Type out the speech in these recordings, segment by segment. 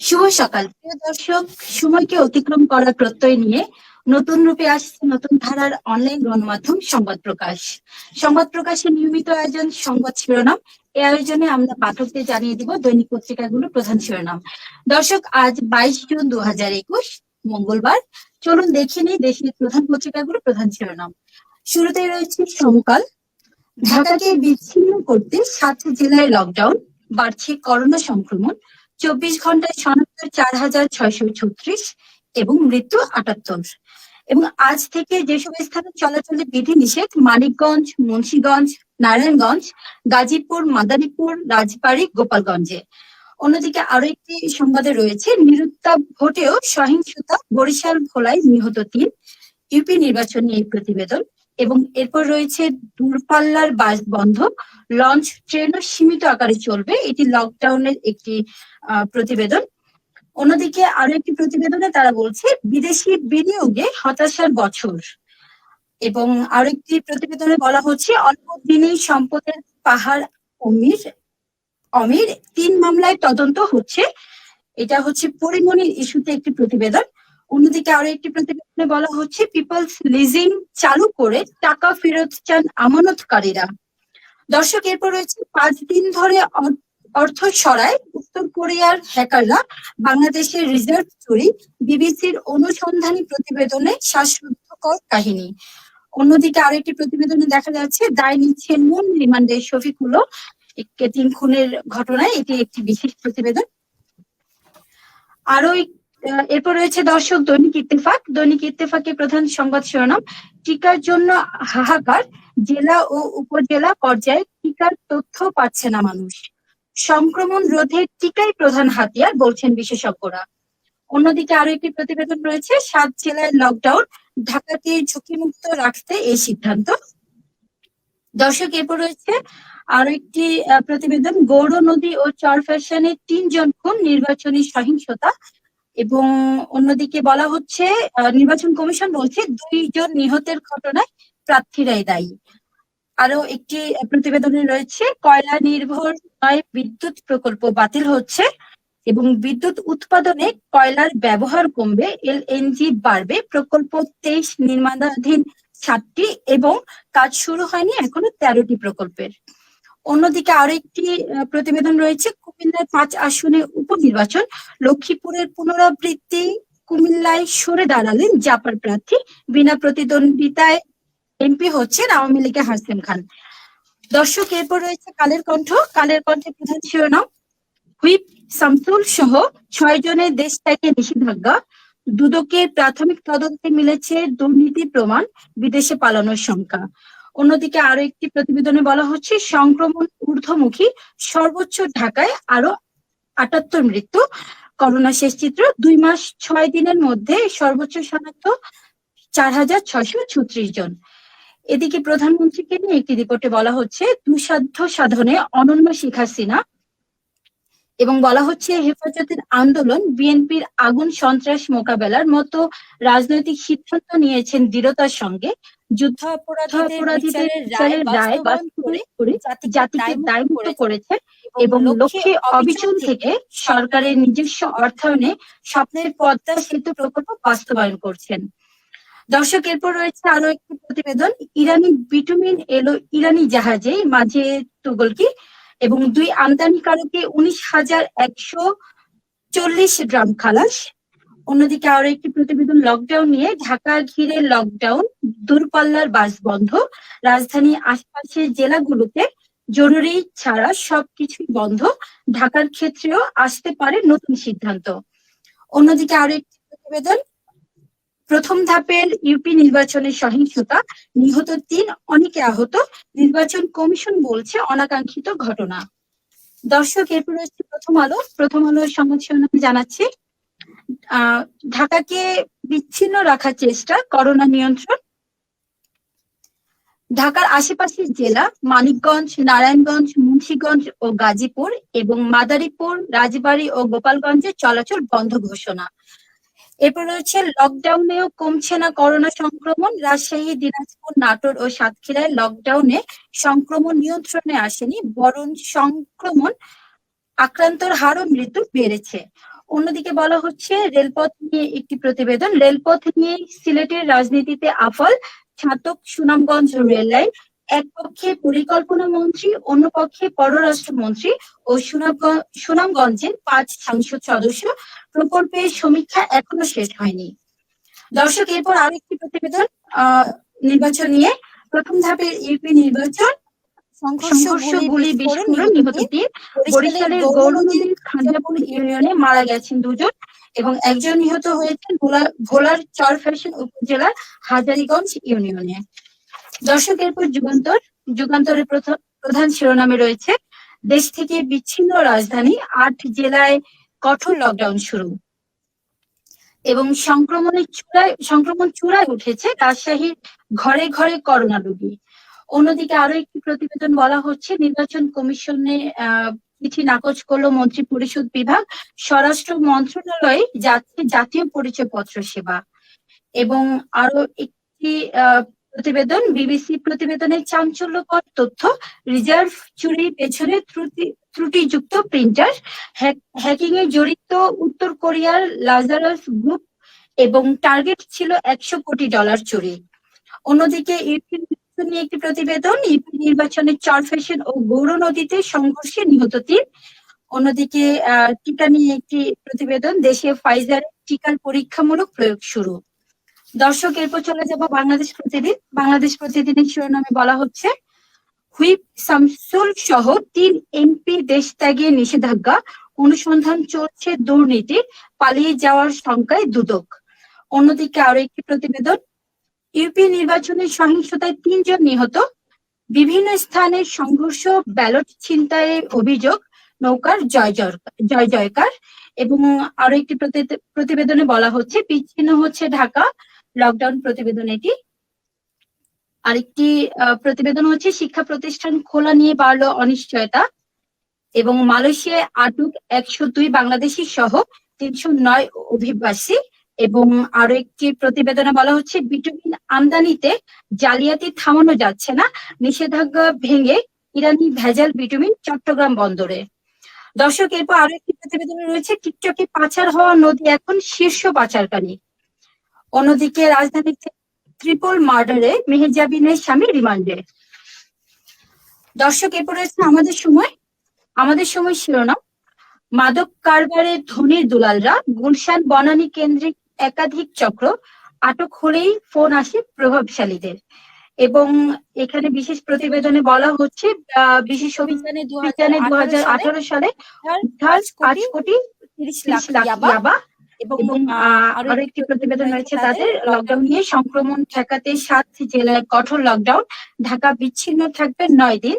শুভ সকাল। প্রিয় দর্শক, সময়কে অতিক্রম করার প্রত্যয় নিয়ে নতুন রূপে আসছে নতুন ধারার অনলাইন গণমাধ্যম সংবাদ প্রকাশ। সংবাদ প্রকাশের নিয়মিত আয়োজন, সংবাদ শিরোনাম এই আয়োজনে আমরা পাঠকদের জানিয়ে দিব দৈনিক পত্রিকাগুলো প্রধান শিরোনাম। দর্শক, আজ বাইশ জুন দু হাজার একুশ, মঙ্গলবার। চলুন দেখে নিই দেশের প্রধান পত্রিকাগুলো প্রধান শিরোনাম। শুরুতে রয়েছে সমকাল। ঢাকাকে বিচ্ছিন্ন করতে সাত জেলায় লকডাউন বাড়ছে করোনা সংক্রমণ। চব্বিশ ঘন্টায় শনাক্ত চার হাজার ছয়শো ছত্রিশ এবং মৃত্যু আটাত্তর। এবং আজ থেকে যেসব স্থানে চলাচলে বিধি নিষেধ মানিকগঞ্জ, মুন্সীগঞ্জ, নারায়ণগঞ্জ, গাজীপুর, মাদারীপুর, রাজবাড়ী, গোপালগঞ্জে। অন্যদিকে আরও একটি সংবাদে রয়েছে, নিরুত্তাপ ভোটেও সহিংসতা বরিশাল ভোলায় নিহত তিন। ইউপি নির্বাচন নিয়ে প্রতিবেদন। এবং এরপর রয়েছে দূরপাল্লার বাস বন্ধ লঞ্চ ট্রেনও সীমিত আকারে চলবে। এটি লকডাউনের একটি প্রতিবেদন। অন্যদিকে আরও একটি প্রতিবেদনে তারা বলছে, বিদেশি বিনিয়োগে হতাশার বছর। এবং আরও একটি প্রতিবেদনে বলা হচ্ছে, অল্প দিনেই সম্পদের পাহাড় অমির অমির তিন মামলায় তদন্ত হচ্ছে। এটা হচ্ছে পরিমণির ইস্যুতে একটি প্রতিবেদন। অন্যদিকে আরও একটি প্রতিবেদনে বলা হচ্ছে পিপলস লিজিং চালু করে টাকা ফেরত চান আমানতকারীরা। দর্শক, এরপর রয়েছে পাঁচ দিন ধরে অর্থ সরায় উত্তর কোরিয়ার হ্যাকাররা বাংলাদেশের রিজার্ভ চুরি, বিবিসির অনুসন্ধানী প্রতিবেদনে শ্বাসরুদ্ধকর কাহিনী। অন্যদিকে আরেকটি প্রতিবেদনে দেখা যাচ্ছে, দায় নিচ্ছেন মূল রিমান্ডে শফিকুলও এক- তিন খুনের ঘটনায় এটি একটি বিশেষ প্রতিবেদন। আরও এরপর রয়েছে দর্শক দৈনিক ইত্তেফাক। দৈনিক ইত্তেফাকের প্রধান সংবাদ শিরোনাম, টিকার জন্য হাহাকার, জেলা ও উপজেলা পর্যায়ে টিকার তথ্য পাচ্ছে না মানুষ। সংক্রমণ রোধে টিকাই প্রধান হাতিয়ার বলছেন বিশেষজ্ঞরা। অন্যদিকে আরও একটি প্রতিবেদন রয়েছে, সাত জেলায় লকডাউন ঢাকাকে ঝুঁকিমুক্ত রাখতে এই সিদ্ধান্ত। দর্শক, এরপর রয়েছে আরও একটি প্রতিবেদন গৌর নদী ও চর ফ্যাশনে তিনজন খুন, নির্বাচনী সহিংসতা এবং অন্যদিকে বলা হচ্ছে নির্বাচন কমিশন বলছে দুইজন নিহতের ঘটনায় প্রার্থীরাই দায়ী। আরও একটি প্রতিবেদনে রয়েছে, কয়লা নির্ভর নয়, বিদ্যুৎ প্রকল্প বাতিল হচ্ছে এবং বিদ্যুৎ উৎপাদনে কয়লার ব্যবহার কমবে, এলএনজি বাড়বে, প্রকল্প তেইশ নির্মাণাধীন সাতটি এবং কাজ শুরু হয়নি এখনও তেরোটি প্রকল্পের। অন্যদিকে আরও একটি প্রতিবেদন রয়েছে কুমিল্লার পাঁচ আসনে উপনির্বাচন, লক্ষ্মীপুরের পুনরাবৃত্তি, কুমিল্লায় সরে দাঁড়ালেন জাপার প্রার্থী বিনা প্রতিদ্বন্দ্বিতায় এমপি হচ্ছেন আওয়ামী লীগের হাসিম খান। দর্শক, এরপর রয়েছে কালের কণ্ঠ। কালের কণ্ঠের প্রধান শিরোনাম, হুইপ, সামসুল সহ ছয় জনের দেশ থেকে নিষেধাজ্ঞা দুদকের প্রাথমিক তদন্তে মিলেছে দুর্নীতি প্রমাণ, বিদেশে পালানোর সংখ্যা অন্যদিকে আরও একটি প্রতিবেদনে বলা হচ্ছে, সংক্রমণ ঊর্ধ্বমুখী সর্বোচ্চ ঢাকায় আরও আটাত্তর মৃত্যু। করোনা শেষ চিত্র, দুই মাস ছয় দিনের মধ্যে সর্বোচ্চ শনাক্ত চার হাজার ছয়শো ছত্রিশ জন। এদিকে প্রধানমন্ত্রীকে নিয়ে একটি রিপোর্টে বলা হচ্ছে, দুঃসাধ্য সাধনে অনন্য শিখ হাসিনা এবং বলা হচ্ছে হেফাজতের আন্দোলন বিএনপির আগুন সন্ত্রাস মোকাবেলার মতো রাজনৈতিক সিদ্ধান্ত নিয়েছেন দৃঢ়তার সঙ্গে। যুদ্ধ অপরাধীদের বিচারের রায় করে জাতিকে দায়মুক্ত করেছে এবং লক্ষ্যে অবিচল থেকে সরকারের নিজস্ব অর্থায়নে স্বপ্নের পদ্মা সেতু প্রকল্প বাস্তবায়ন করছেন। দর্শক এরপর রয়েছে আরও একটি প্রতিবেদন। ইরানি বিটুমিন এলো ইরানি জাহাজে মাঝে তুগলকি। এবং দুই আমদানিকারকে উনিশ হাজার একশো চল্লিশ গ্রাম খালাস। অন্যদিকে আরও একটি প্রতিবেদন লকডাউন নিয়ে ঢাকা ঘিরে লকডাউন দূরপাল্লার বাস বন্ধ। রাজধানী আশপাশের জেলাগুলোতে জরুরি ছাড়া সবকিছুই বন্ধ। ঢাকার ক্ষেত্রেও আসতে পারে নতুন সিদ্ধান্ত। অন্যদিকে আরও একটি প্রতিবেদন প্রথম ধাপের ইউপি নির্বাচনের সহিংসতা, নিহত তিন, অনেকে আহত। নির্বাচন কমিশন বলছে অনাকাঙ্ক্ষিত ঘটনা। দর্শক, এরপর হচ্ছে প্রথম আলো। প্রথম আলো সংবাদ শিরোনাম ঢাকাকে বিচ্ছিন্ন রাখার চেষ্টা, করোনা নিয়ন্ত্রণ। ঢাকার আশেপাশের জেলা, মানিকগঞ্জ, নারায়ণগঞ্জ, মুন্সিগঞ্জ ও গাজীপুর এবং মাদারীপুর, রাজবাড়ী ও গোপালগঞ্জে চলাচল বন্ধ ঘোষণা। এরপর রয়েছে লকডাউনেও কমছে না করোনা সংক্রমণ। রাজশাহী, দিনাজপুর, নাটোর ও সাতক্ষীরায় লকডাউনে সংক্রমণ নিয়ন্ত্রণে আসেনি বরং সংক্রমণ আক্রান্তর হার ও মৃত্যু বেড়েছে। অন্যদিকে বলা হচ্ছে, রেলপথ নিয়ে একটি প্রতিবেদন, রেলপথ নিয়ে সিলেটের রাজনীতিতে আফল, ছাতক, সুনামগঞ্জ রেল লাইন এক পক্ষে পরিকল্পনা মন্ত্রী অন্য পক্ষে পররাষ্ট্র মন্ত্রী ও সুনামগ- সুনামগঞ্জের পাঁচ সাংসদ সদস্য। প্রকল্পের সমীক্ষা এখনও শেষ হয়নি। দর্শক এরপর আরেকটি প্রতিবেদন নির্বাচন নিয়ে। প্রথম ধাপের ইউপি নির্বাচন। সংঘর্ষ গুলি বিস্ফোরণ নিহত তিন। বরিশালের গৌর নদীর ইউনিয়নে মারা গেছেন দুজন এবং একজন নিহত হয়েছেন ভোলা- ভোলার চর ফ্যাশন উপজেলার হাজারীগঞ্জ ইউনিয়নে। দর্শক এরপর যুগান্তর, যুগান্তরের প্রধান শিরোনামে রয়েছে, দেশ থেকে বিচ্ছিন্ন রাজধানী আট জেলায় কঠোর লকডাউন শুরু। এবং সংক্রমণের চূড়ায়, সংক্রমণ চূড়ায় উঠেছে রাজশাহীর ঘরে ঘরে করোনা রোগী। অন্যদিকে আরও একটি প্রতিবেদন বলা হচ্ছে, নির্বাচন কমিশনে চিঠি নাকচ করল মন্ত্রী পরিষদ বিভাগ, স্বরাষ্ট্র মন্ত্রণালয়ে যাচ্ছে জাতীয় পরিচয়পত্র সেবা। এবং আরও একটি প্রতিবেদন, বিবিসি প্রতিবেদনের চাঞ্চল্যকর তথ্য, রিজার্ভ চুরির পেছনে ত্রুটি, ত্রুটিযুক্ত প্রিন্টার, হ্যাকিং এ জড়িত উত্তর কোরিয়ার লাজারাস গ্রুপ এবং টার্গেট ছিল একশো কোটি ডলার চুরি। অন্যদিকে নিয়ে একটি প্রতিবেদন, ইউপি নির্বাচনের চর ফ্যাশন ও গৌর নদীতে সংঘর্ষে নিহত তীর অন্যদিকে টিকা নিয়ে একটি প্রতিবেদন, দেশে ফাইজার টিকার পরীক্ষামূলক প্রয়োগ শুরু। দর্শক, এরপর চলে যাব বাংলাদেশ প্রতিদিন। বাংলাদেশ প্রতিদিনের শিরোনামে বলা হচ্ছে, হুইপ শামসুল সহ তিন এমপি দেশ ত্যাগে নিষেধাজ্ঞা, অনুসন্ধান চলছে দুর্নীতির পালিয়ে যাওয়ার শঙ্কায় দুদক। অন্যদিকে আরও একটি প্রতিবেদন, ইউপি নির্বাচনের সহিংসতায় তিনজন নিহত, বিভিন্ন স্থানে সংঘর্ষ, ব্যালট ছিনতাইয়ের অভিযোগ, নৌকার জয় জয়- জয় জয়কার এবং আরও একটি প্রতি- প্রতিবেদনে বলা হচ্ছে, বিচ্ছিন্ন হচ্ছে ঢাকা লকডাউন প্রতিবেদন এটি। আরেকটি প্রতিবেদন হচ্ছে শিক্ষা প্রতিষ্ঠান খোলা নিয়ে বাড়লো অনিশ্চয়তা এবং মালয়েশিয়ায় আটক একশো দুই বাংলাদেশি সহ তিনশো নয় অভিবাসী এবং আরও একটি প্রতিবেদনে বলা হচ্ছে বিটুমিন আমদানিতে জালিয়াতি থামানো যাচ্ছে না, নিষেধাজ্ঞা ভেঙে ইরানি ভেজাল বিটুমিন চট্টগ্রাম বন্দরে। দর্শক, এরপর আরও একটি প্রতিবেদনে রয়েছে, টিকটকে পাচার হওয়া নদী এখন শীর্ষ পাচারকারী। অন্যদিকে রাজধানীতে ট্রিপল মার্ডারে মেহেজাবিনের স্বামী রিমান্ডে। দর্শক এরপর রয়েছে আমাদের সময়। আমাদের সময় শিরোনাম মাদক কারবারে ধনির দুলালরা গুলশান বনানী কেন্দ্রিক একাধিক চক্র আটক হলেই ফোন আসে প্রভাবশালীদের। এবং এখানে বিশেষ প্রতিবেদনে বলা হচ্ছে বিশেষ অভিযানে দু হাজার আঠারো সালে পাঁচ কোটি তিরিশ লাখ ইয়াবা এবং আরও আরও একটি প্রতিবেদন রয়েছে তাদের লকডাউন নিয়ে। সংক্রমণ ঠেকাতে সাত জেলায় কঠোর লকডাউন ঢাকা বিচ্ছিন্ন থাকবে নয় দিন।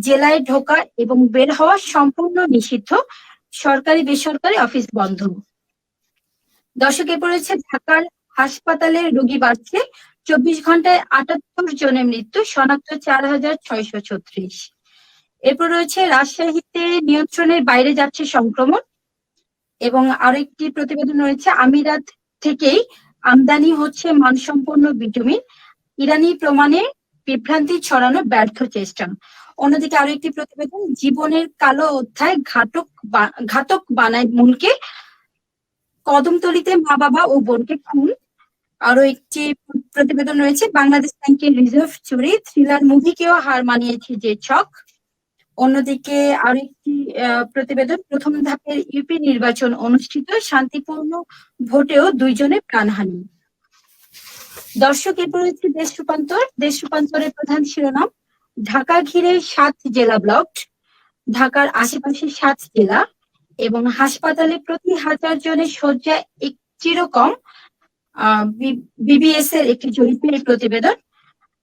জেলায় ঢোকা এবং বের হওয়া সম্পূর্ণ নিষিদ্ধ। সরকারি বেসরকারি অফিস বন্ধ। দর্শকে পড়েছে ঢাকার হাসপাতালে রোগী বাড়ছে। চব্বিশ ঘন্টায় আটাত্তর জনের মৃত্যু শনাক্ত চার হাজার ছয়শো ছত্রিশ। এরপর রয়েছে রাজশাহীতে নিয়ন্ত্রণের বাইরে যাচ্ছে সংক্রমণ। এবং আরেকটি প্রতিবেদন রয়েছে, আমিরাত থেকেই আমদানি হচ্ছে মানসম্পন্ন ভিটামিন ইরানি প্রমাণে বিভ্রান্তি ছড়ানো ব্যর্থ চেষ্টা। অন্যদিকে আরও একটি প্রতিবেদন, জীবনের কালো অধ্যায় ঘাতক ঘাতক বানায় মনকে কদমতলিতে মা বাবা ও বোনকে খুন। আরও একটি প্রতিবেদন রয়েছে, বাংলাদেশ ব্যাংকের রিজার্ভ চুরি, থ্রিলার মুভিকেও হার মানিয়েছে যে ছক। অন্যদিকে আরেকটি প্রতিবেদন, প্রথম ধাপের ইউপি নির্বাচন অনুষ্ঠিত, শান্তিপূর্ণ ভোটেও দুইজনে প্রাণহানি। দর্শক এরপর হচ্ছে দেশ রূপান্তর। দেশ রূপান্তরের প্রধান শিরোনাম, ঢাকা ঘিরে সাত জেলা ব্লক ঢাকার আশেপাশে সাত জেলা এবং হাসপাতালে প্রতি হাজার জনের শয্যা একটিরও কম বিবিএস এর একটি জরিপের প্রতিবেদন।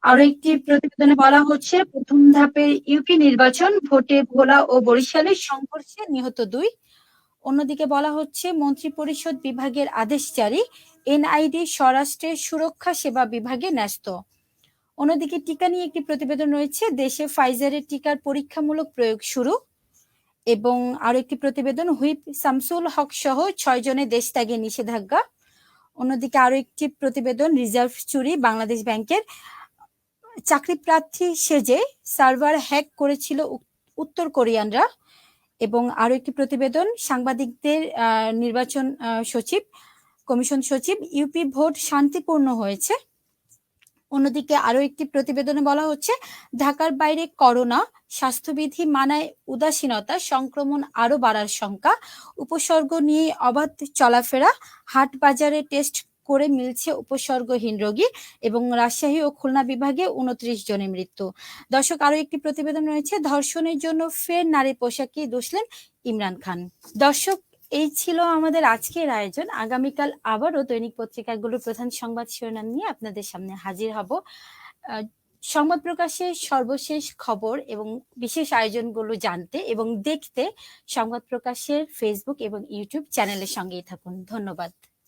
আরও একটি প্রতিবেদনে বলা হচ্ছে, প্রথম ধাপের ইউপি নির্বাচন, ভোটে ভোলা ও বরিশালে সংঘর্ষে নিহত দুই। অন্যদিকে বলা হচ্ছে মন্ত্রী পরিষদ বিভাগের আদেশ জারি, এনআইডি স্বরাষ্ট্রের সুরক্ষা সেবা বিভাগে ন্যস্ত। অন্যদিকে টিকা নিয়ে একটি প্রতিবেদন রয়েছে, দেশে ফাইজারের টিকার পরীক্ষামূলক প্রয়োগ শুরু। এবং আরও একটি প্রতিবেদন, হুইপ শামসুল হক সহ ছয় জনের দেশ ত্যাগে নিষেধাজ্ঞা। অন্যদিকে আরও একটি প্রতিবেদন, রিজার্ভ চুরি, বাংলাদেশ ব্যাংকের চাকরি প্রার্থী সেজে সার্ভার হ্যাক করেছিল উত্তর কোরিয়ানরা এবং আরও একটি প্রতিবেদন, সাংবাদিকদের নির্বাচন সচিব, কমিশন সচিব ইউপি ভোট শান্তিপূর্ণ হয়েছে। অন্যদিকে আরও একটি প্রতিবেদনে বলা হচ্ছে, ঢাকার বাইরে করোনা, স্বাস্থ্যবিধি মানায় উদাসীনতা, সংক্রমণ আরও বাড়ার শঙ্কা, উপসর্গ নিয়ে অবাধ চলাফেরা হাট বাজারে টেস্ট করে মিলছে উপসর্গহীন রোগী এবং রাজশাহী ও খুলনা বিভাগে উনত্রিশ জনের মৃত্যু। দর্শক আরও একটি প্রতিবেদন রয়েছে, ধর্ষণের জন্য ফের নারী পোশাকে দোষলেন ইমরান খান। দর্শক, এই ছিল আমাদের আজকের আয়োজন। আগামীকাল আবারও দৈনিক পত্রিকাগুলোর প্রধান সংবাদ শিরোনাম নিয়ে আপনাদের সামনে হাজির হব। সংবাদ প্রকাশের সর্বশেষ খবর এবং বিশেষ আয়োজনগুলো জানতে এবং দেখতে সংবাদ প্রকাশের ফেসবুক এবং ইউটিউব চ্যানেলের সঙ্গেই থাকুন। ধন্যবাদ।